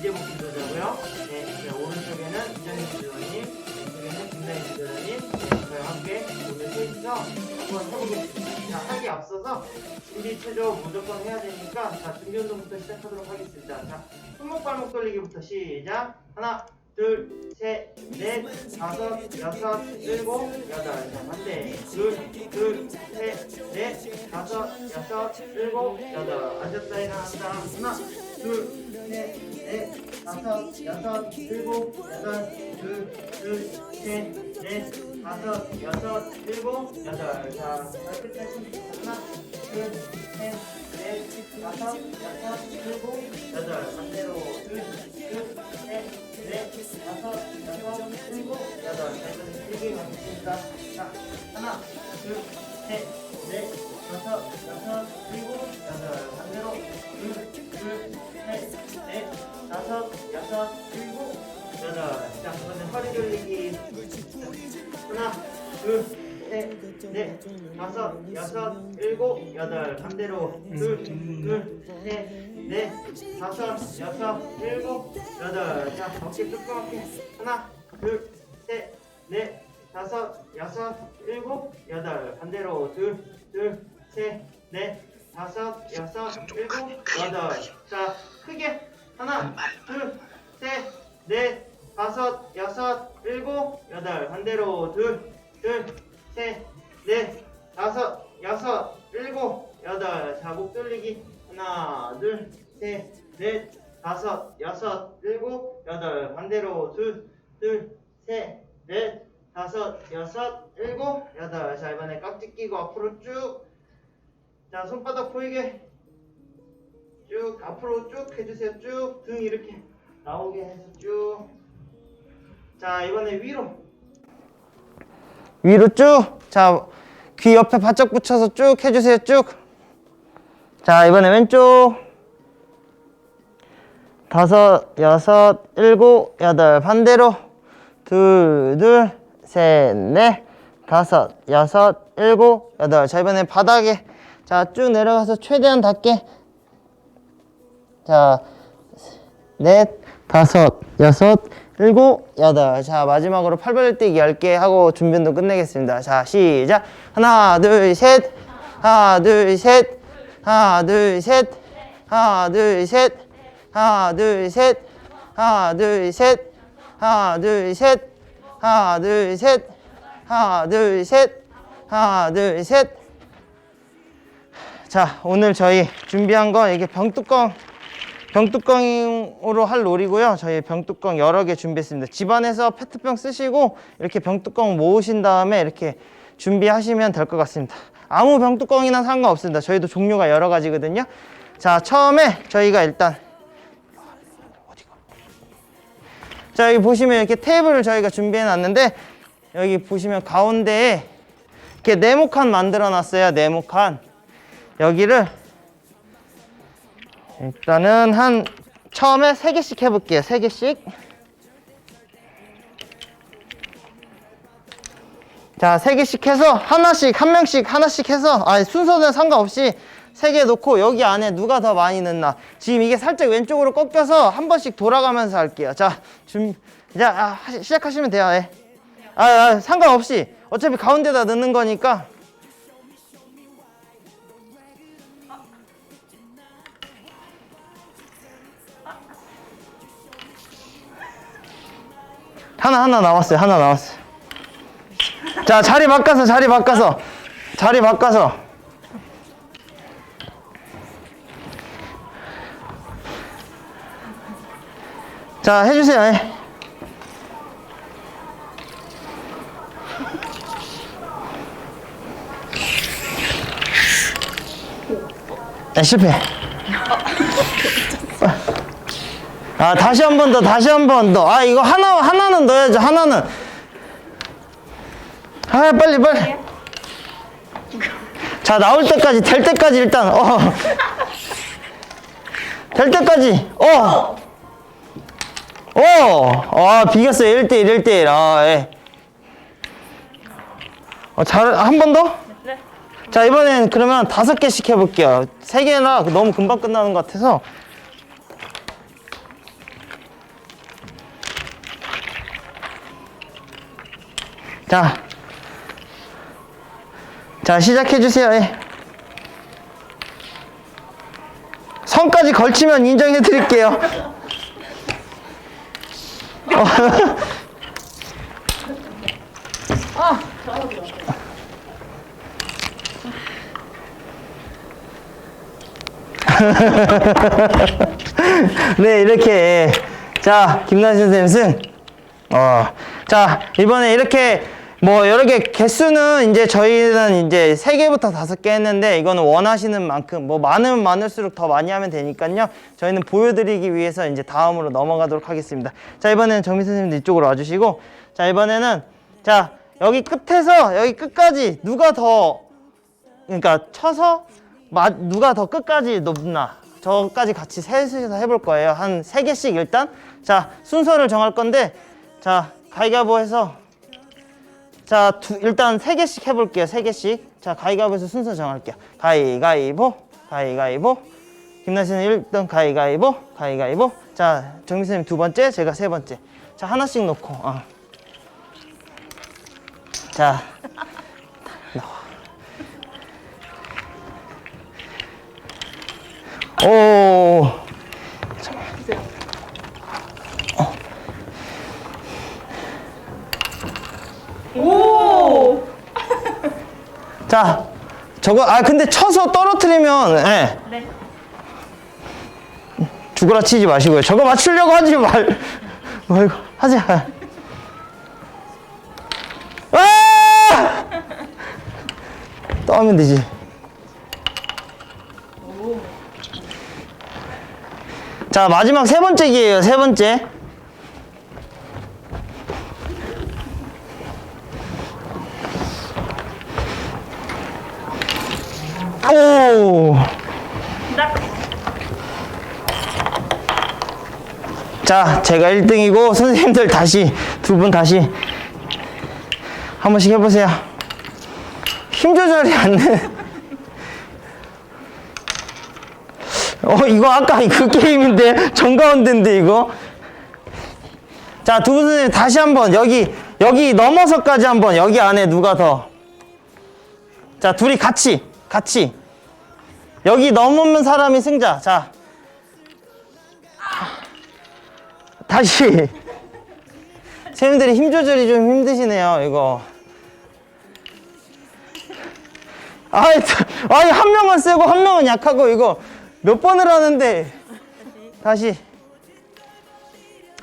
이재복 지도자고요. 네, 네, 오른쪽에는 이정희 지도자님, 왼쪽에는 김나희 지도자님, 네, 저와 함께 오늘 셋이서 한번 해보겠습니다. 자, 하기 앞서서 준비 체조 무조건 해야 되니까, 자, 준비 운동부터 시작하도록 하겠습니다. 자, 손목 발목 돌리기부터 시작. 하나, 둘, 셋, 넷, 다섯, 여섯, 일곱, 여덟. 자, 반대. 둘, 둘, 셋, 넷, 다섯, 여섯, 일곱, 여덟. 앉았다 일어났다. 하나, 둘, 셋, 넷, 다섯, 여섯, 일곱, 여덟. 둘, 둘, 셋, 넷, 다섯, 여섯, 일곱, 여덟. 자, 발끝까지. 하나, 둘, 셋, 넷, 다섯, 여섯, 일곱, 여덟. 반대로. 둘, 둘, 셋, 넷, 다섯, 여섯, 일곱, 여덟. 자, 이번엔 길게 가겠습니다. 자, 하나, 둘, 셋, 넷, 다섯, 여섯, 일곱, 여덟. 반대로. 둘, 둘, 셋, 넷, 다섯, 여섯, 일곱, 여덟. 자, 이번엔 허리 돌리기. 하나, 둘, 셋, 넷, 다섯, 여섯, 일곱, 여덟. 반대로. 둘, 둘, 셋, 넷, 다섯, 여섯, 일곱, 여덟. 자, 어깨 조그맣게. 하나, 둘, 셋, 넷, 다섯, 여섯, 일곱, 여덟. 반대로. 둘, 둘, 셋, 넷, 다섯, 여섯, 일곱, 여덟. 자, 크게. 하나, 둘, 셋, 넷, 다섯, 여섯, 일곱, 여덟. 반대로. 둘, 둘, 셋, 넷, 다섯, 여섯, 일곱, 여덟. 자, 목 돌리기. 하나, 둘, 셋, 넷, 다섯, 여섯, 일곱, 여덟. 반대로. 둘, 둘, 셋, 넷, 다섯, 여섯, 일곱, 여덟. 자, 이번에 깍지 끼고 앞으로 쭉. 자, 손바닥 보이게. 쭉 앞으로 쭉 해주세요. 쭉 등 이렇게 나오게 해서 쭉. 자, 이번에 위로. 위로 쭉. 자, 귀 옆에 바짝 붙여서 쭉 해주세요. 쭉. 자, 이번에 왼쪽. 다섯, 여섯, 일곱, 여덟. 반대로. 둘, 둘, 셋, 넷, 다섯, 여섯, 일곱, 여덟. 자, 이번에 바닥에. 자, 쭉 내려가서 최대한 닿게. 자, 넷, 다섯, 여섯, 일곱, 여덟. 자, 마지막으로 팔벌 뛰기 10개 하고 준비 운동 끝내겠습니다. 자, 시작. 하나, 둘, 셋. 하나, 둘, 셋. 하나, 둘, 셋. 하나, 둘, 셋. 하나, 둘, 셋. 하나, 둘, 셋. 하나, 둘, 셋. 하나, 둘, 셋. 하나, 둘, 셋. 하나, 둘, 셋. 자, 오늘 저희 준비한 거 이게 병뚜껑 병뚜껑으로 할 놀이고요. 저희 병뚜껑 여러 개 준비했습니다. 집안에서 페트병 쓰시고 이렇게 병뚜껑 모으신 다음에 이렇게 준비하시면 될 것 같습니다. 아무 병뚜껑이나 상관없습니다. 저희도 종류가 여러 가지거든요. 자, 처음에 저희가 일단? 자, 여기 보시면 이렇게 테이블을 저희가 준비해 놨는데 여기 보시면 가운데에 이렇게 네모칸 만들어 놨어요. 네모칸. 여기를 일단은 한 처음에 세 개씩 해볼게요. 세 개씩. 자, 세 개씩 해서 하나씩 한 명씩 하나씩 해서 아 순서는 상관없이 세개 놓고 여기 안에 누가 더 많이 넣나. 지금 이게 살짝 왼쪽으로 꺾여서 한 번씩 돌아가면서 할게요. 자, 준 자, 아, 하시- 시작하시면 돼요. 예. 아, 아, 상관없이 어차피 가운데다 넣는 거니까. 하나 하나 나왔어요. 하나 나왔어요. 자 자리 바꿔서 자리 바꿔서 자리 바꿔서 자 해주세요. 예. 네, 실패. 아 다시 한 번 더 다시 한 번 더 아 이거 하나 하나는 넣어야죠 하나는 아 빨리 빨리 자 나올 때까지 될 때까지 일단 어 될 때까지 어 오! 아, 비겼어요. 1대1, 1대1. 아, 예. 어, 잘, 한 번 더? 네. 자, 이번엔 그러면 다섯 개씩 해볼게요. 세 개나 너무 금방 끝나는 것 같아서. 자. 자, 시작해주세요. 예. 선까지 걸치면 인정해 드릴게요. 어. 네, 이렇게. 자, 김나신 선생님 승. 어. 자, 이번에 이렇게 뭐 여러 개 개수는 이제 저희는 이제 세 개부터 다섯 개 했는데 이거는 원하시는 만큼 뭐 많으면 많을수록 더 많이 하면 되니까요. 저희는 보여드리기 위해서 이제 다음으로 넘어가도록 하겠습니다. 자, 이번에는 정미 선생님도 이쪽으로 와주시고 자, 이번에는 자, 여기 끝에서 여기 끝까지 누가 더 그러니까 쳐서 마, 누가 더 끝까지 높나 저까지 같이 셋이서 해볼 거예요 한 세 개씩 일단 자 순서를 정할 건데 자 가위가위보 해서 자 두, 일단 세 개씩 해볼게요 세 개씩. 자 가위가위보에서 순서 정할게요. 가위가위보 가위가위보. 김나 씨는 1등 가위가위보 가위가위보. 자 정미 선생님 두 번째 제가 세 번째. 자 하나씩 놓고 어. 자. 오. 오! 자, 저거 아 근데 쳐서 떨어뜨리면 예. 네. 죽으라 치지 마시고요. 저거 맞추려고 하지 말 말고 하지 마. 아! 또 하면 되지. 자, 마지막 세 번째 기회예요. 세 번째. 자, 제가 1등이고 선생님들 다시 두 분 다시 한 번씩 해보세요. 힘 조절이 안 돼. 어, 이거 아까 그 게임인데 정가운데인데 이거. 자, 두 분 선생님 다시 한번 여기 여기 넘어서까지 한번 여기 안에 누가 더. 자, 둘이 같이 같이 여기 넘으면 사람이 승자. 자. 다시. 선생님들이 힘 조절이 좀 힘드시네요 이거. 아이 아이 한 명은 세고 한 명은 약하고 이거 몇 번을 하는데. 다시.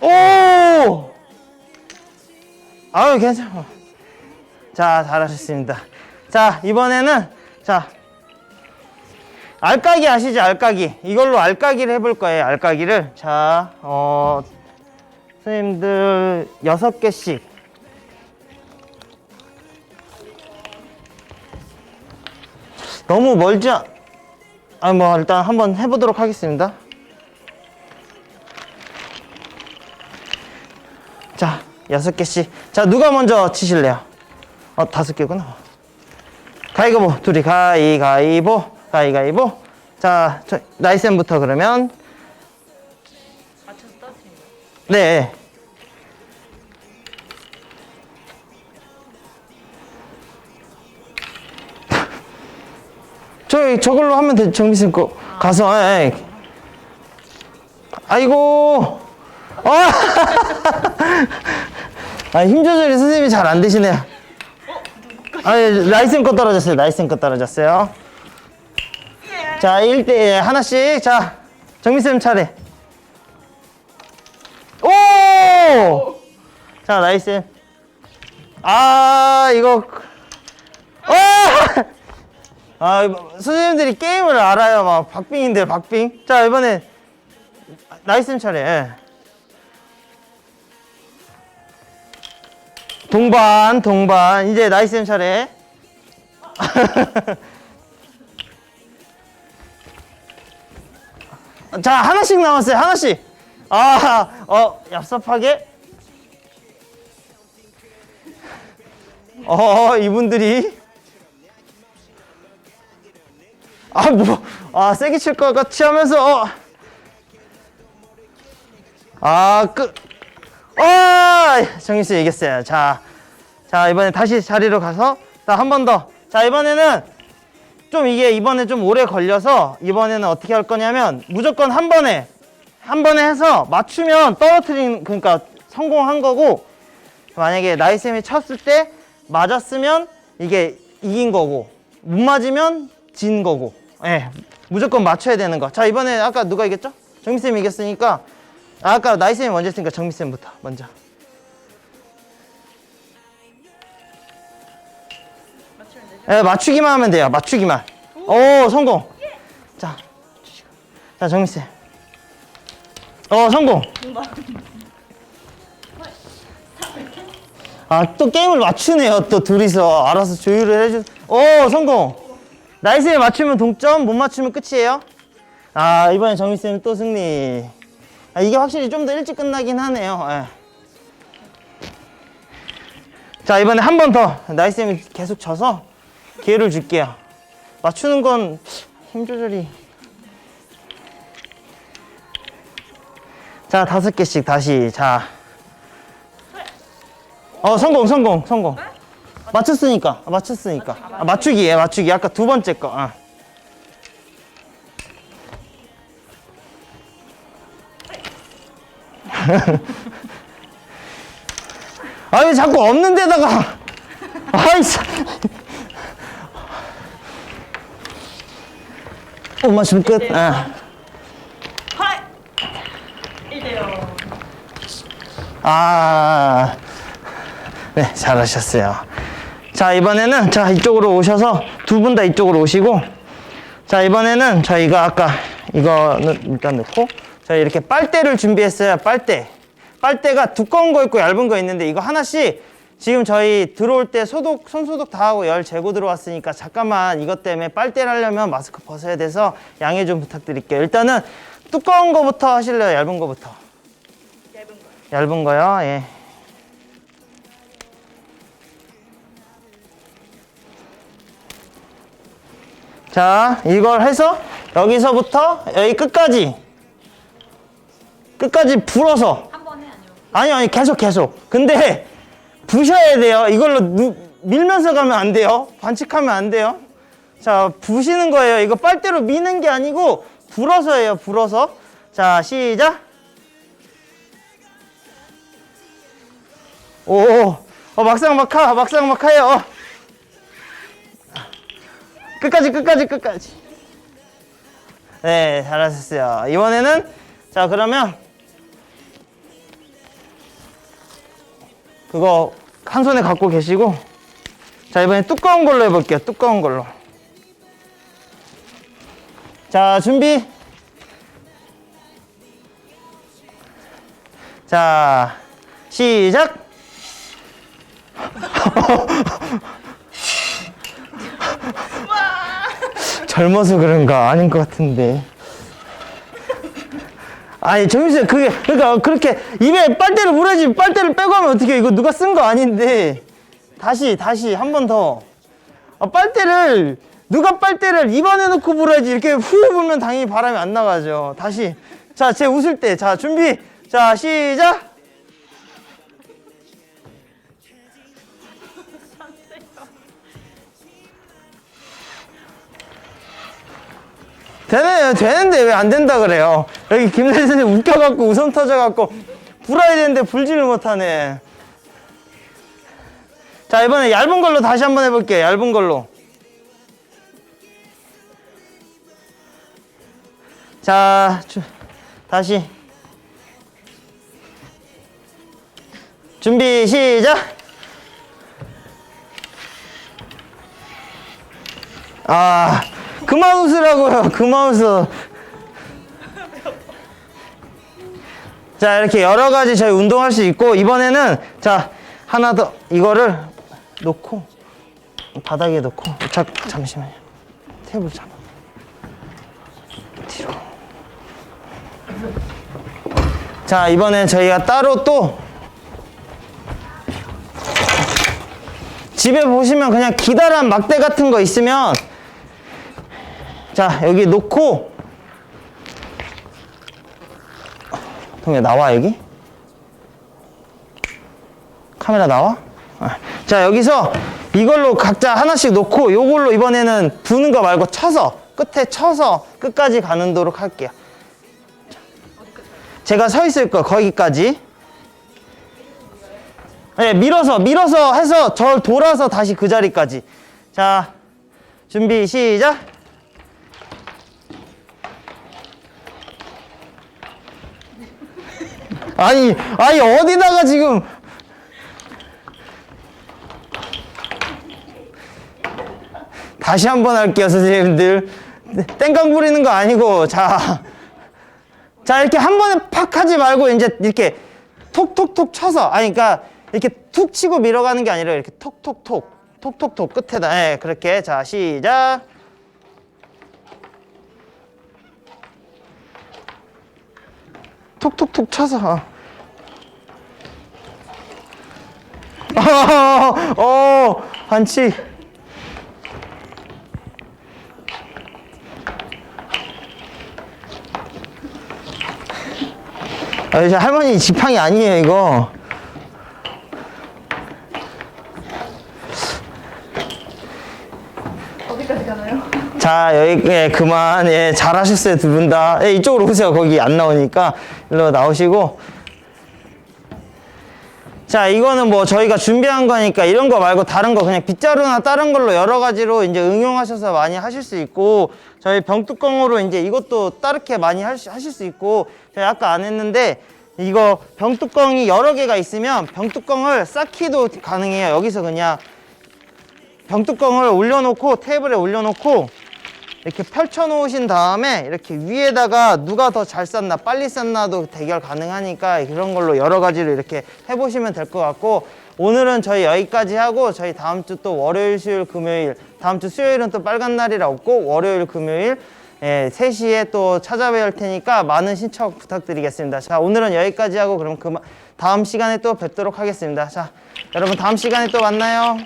오! 아유 괜찮아. 자 잘하셨습니다. 자 이번에는 자 알까기 아시죠? 알까기. 이걸로 알까기를 해볼 거예요 알까기를. 자 어 선생님들 여섯 개씩. 너무 멀지 않... 아니 뭐 일단 한번 해보도록 하겠습니다. 자 여섯 개씩. 자 누가 먼저 치실래요? 어 다섯 개구나. 가위가보 둘이. 가위가위보 가위가위보 자 저, 나이쌤부터 그러면 맞춰서 떨어뜨린 거. 네 저 저걸로 하면 돼 정미쌤 거 가서 예, 예. 아이고 아, 아, 힘 조절이 선생님이 잘 안 되시네요. 아, 라이센 거 떨어졌어요. 라이센 거 떨어졌어요. 자, 1대 하나씩. 자, 정미쌤 차례. 오! 자, 나이쌤. 아, 이거. 아! 아, 선생님들이 게임을 알아요. 막, 박빙인데, 박빙. 자, 이번에 나이쌤 차례. 예. 동반, 동반. 이제 나이쌤 차례. 자, 하나씩 남았어요. 하나씩. 아, 어, 얍삽하게. 어, 이분들이. 아, 뭐, 아, 세게 칠 것 같이 하면서, 어. 아, 끝. 아, 정희씨 이겼어요. 자, 자, 이번에 다시 자리로 가서, 자, 한 번 더. 자, 이번에는 좀 이게 이번에 좀 오래 걸려서 이번에는 어떻게 할 거냐면 무조건 한 번에 한 번에 해서 맞추면 떨어뜨린 그러니까 성공한 거고 만약에 나이쌤이 쳤을 때 맞았으면 이게 이긴 거고 못 맞으면 진 거고. 예 무조건 맞춰야 되는 거. 자 이번에 아까 누가 이겼죠? 정미쌤이 이겼으니까 아, 아까 나이쌤이 먼저 했으니까 정미쌤부터 먼저 예, 맞추기만 하면 돼요. 맞추기만. 오, 성공. 자, 자, 정미쌤. 어, 성공. 아, 또 게임을 맞추네요. 또 둘이서 알아서 조율을 해주. 오, 성공. 나이스에 맞추면 동점, 못 맞추면 끝이에요. 아, 이번에 정미쌤 또 승리. 아, 이게 확실히 좀 더 일찍 끝나긴 하네요. 예. 자, 이번에 한 번 더. 나이쌤이 계속 져서 기회를 줄게요. 맞추는 건 힘 조절이. 자, 다섯 개씩 다시. 자. 어, 성공, 성공, 성공. 맞췄으니까. 아, 맞췄으니까. 아, 맞추기, 예, 맞추기. 아까 두 번째 거. 아. 아니, 자꾸 없는 데다가. 아이, 참. 못 맞추면 끝. 아. 하이! 이래요. 아, 네, 잘하셨어요. 자, 이번에는 자, 이쪽으로 오셔서 두 분 다 이쪽으로 오시고 자, 이번에는 저희가 아까 이거는 일단 넣고 저희 이렇게 빨대를 준비했어요. 빨대. 빨대가 두꺼운 거 있고 얇은 거 있는데 이거 하나씩 지금 저희 들어올 때 소독, 손 소독 다 하고 열 재고 들어왔으니까 잠깐만 이것 때문에 빨대를 하려면 마스크 벗어야 돼서 양해 좀 부탁드릴게요. 일단은 두꺼운 거부터 하실래요? 얇은 거부터? 얇은 거. 얇은 거요. 예. 자, 이걸 해서 여기서부터 여기 끝까지 끝까지 불어서 한 번에 아니요. 아니 아니 계속 계속. 근데 부셔야 돼요. 이걸로 누- 밀면서 가면 안 돼요. 반칙하면 안 돼요. 자, 부시는 거예요. 이거 빨대로 미는 게 아니고 불어서 해요. 불어서. 자, 시작. 오, 어, 막상 막하, 막상 막하요. 어. 끝까지, 끝까지, 끝까지. 네, 잘하셨어요. 이번에는, 자, 그러면, 그거 한 손에 갖고 계시고, 자, 이번엔 두꺼운 걸로 해볼게요. 두꺼운 걸로. 자, 준비. 자, 시작. 젊어서 그런가 아닌 것 같은데. 아니 정민씨 그게 그러니까 그렇게 입에 빨대를 물어야지 빨대를 빼고 하면 어떻게 이거 누가 쓴 거 아닌데 다시 다시 한 번 더. 아, 빨대를 누가 빨대를 입안에 넣고 불어야지 이렇게 후 불면 당연히 바람이 안 나가죠. 다시 자 제 웃을 때 자 준비 자 시작. 되네요. 되는데 왜 안 된다 그래요? 여기 김대리 선생님 웃겨갖고 웃음 터져갖고 불어야 되는데 불지를 못하네. 자, 이번에 얇은 걸로 다시 한번 해볼게요. 얇은 걸로. 자, 주, 다시. 준비, 시작! 아, 그만 웃으라고요. 그만 웃어. 자, 이렇게 여러 가지 저희 운동할 수 있고, 이번에는, 자, 하나 더, 이거를 놓고, 바닥에 놓고, 자, 잠시만요. 테이블 잡아. 뒤로. 자, 이번엔 저희가 따로 또 집에 보시면 그냥 기다란 막대 같은 거 있으면 자, 여기 놓고. 동해 나와 여기? 카메라 나와? 아, 자 여기서 이걸로 각자 하나씩 놓고 요걸로 이번에는 부는 거 말고 쳐서 끝에 쳐서 끝까지 가는 도록 할게요. 제가 서 있을 거 거기까지. 네, 밀어서 밀어서 해서 절 돌아서 다시 그 자리까지. 자 준비 시작 아니 아니 어디다가 지금? 다시 한번 할게요 선생님들. 땡깡 부리는 거 아니고 자, 자 이렇게 한 번에 팍 하지 말고 이제 이렇게 톡톡톡 쳐서 아니 그러니까 이렇게 툭 치고 밀어가는 게 아니라 이렇게 톡톡톡 톡톡톡 끝에다. 예 그렇게. 자 시작 톡톡톡 쳐서. 어, 어 반칙 아, 이제 할머니 지팡이 아니에요, 이거. 어디까지 가나요? 자, 여기, 예, 그만. 예, 잘하셨어요, 두 분 다. 예, 이쪽으로 오세요. 거기 안 나오니까. 일로 나오시고. 자, 이거는 뭐 저희가 준비한 거니까 이런 거 말고 다른 거 그냥 빗자루나 다른 걸로 여러 가지로 이제 응용하셔서 많이 하실 수 있고 저희 병뚜껑으로 이제 이것도 따르게 많이 할 수- 하실 수 있고 저희 아까 안 했는데 이거 병뚜껑이 여러 개가 있으면 병뚜껑을 쌓기도 가능해요. 여기서 그냥 병뚜껑을 올려놓고 테이블에 올려놓고 이렇게 펼쳐 놓으신 다음에 이렇게 위에다가 누가 더 잘 쌌나 빨리 쌌나도 대결 가능하니까 그런 걸로 여러 가지로 이렇게 해보시면 될 것 같고 오늘은 저희 여기까지 하고 저희 다음 주 또 월요일 수요일 금요일 다음 주 수요일은 또 빨간 날이라 없고 월요일 금요일 예, 3시에 또 찾아뵐 테니까 많은 신청 부탁드리겠습니다. 자, 오늘은 여기까지 하고 그럼 그 다음 시간에 또 뵙도록 하겠습니다. 자, 여러분 다음 시간에 또 만나요.